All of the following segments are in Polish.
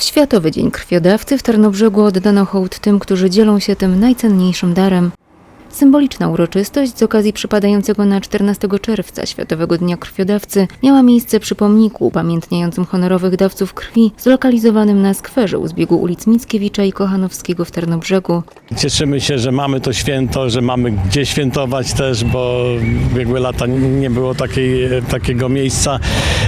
W Światowy Dzień Krwiodawcy w Tarnobrzegu oddano hołd tym, którzy dzielą się tym najcenniejszym darem. Symboliczna uroczystość z okazji przypadającego na 14 czerwca Światowego Dnia Krwiodawcy miała miejsce przy pomniku upamiętniającym honorowych dawców krwi zlokalizowanym na skwerze u zbiegu ulic Mickiewicza i Kochanowskiego w Tarnobrzegu. Cieszymy się, że mamy to święto, że mamy gdzie świętować też, bo w ubiegłe lata nie było takiej, takiego miejsca.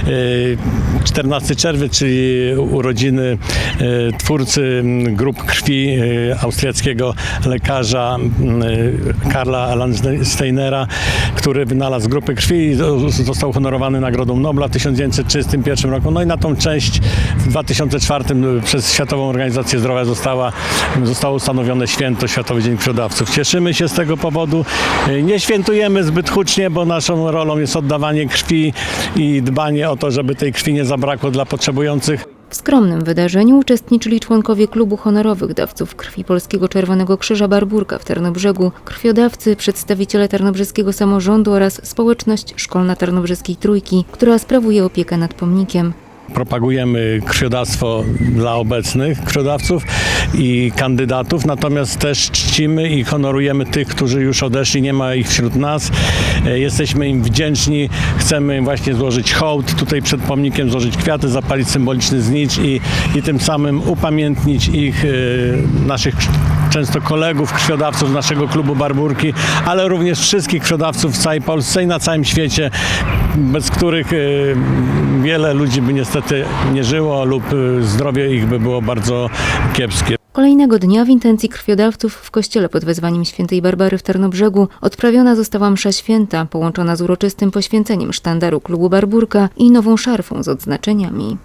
E, 14 czerwiec, czyli urodziny e, twórcy grup krwi e, austriackiego lekarza e, Karla Landsteinera, który wynalazł grupy krwi i został honorowany Nagrodą Nobla w 1931 roku. No i na tą część w 2004 przez Światową Organizację Zdrowia została, zostało ustanowione święto Światowy Dzień Krwiodawców. Cieszymy się z tego powodu. Nie świętujemy zbyt hucznie, bo naszą rolą jest oddawanie krwi i dbanie o to, żeby tej krwi nie zabrakło dla potrzebujących. W skromnym wydarzeniu uczestniczyli członkowie klubu honorowych dawców krwi Polskiego Czerwonego Krzyża Barburka w Tarnobrzegu, krwiodawcy, przedstawiciele tarnobrzeskiego samorządu oraz społeczność szkolna Tarnobrzeskiej Trójki, która sprawuje opiekę nad pomnikiem. Propagujemy krwiodawstwo dla obecnych krwiodawców i kandydatów, natomiast też czcimy i honorujemy tych, którzy już odeszli, nie ma ich wśród nas. E, Jesteśmy im wdzięczni, chcemy im właśnie złożyć hołd, tutaj przed pomnikiem złożyć kwiaty, zapalić symboliczny znicz i, i tym samym upamiętnić ich, e, naszych często kolegów, krwiodawców naszego klubu Barburki, ale również wszystkich krwiodawców w całej Polsce i na całym świecie, bez których e, wiele ludzi by niestety nie żyło lub e, zdrowie ich by było bardzo kiepskie. Kolejnego dnia w intencji krwiodawców w kościele pod wezwaniem świętej Barbary w Tarnobrzegu odprawiona została msza święta, połączona z uroczystym poświęceniem sztandaru klubu Barburka i nową szarfą z odznaczeniami.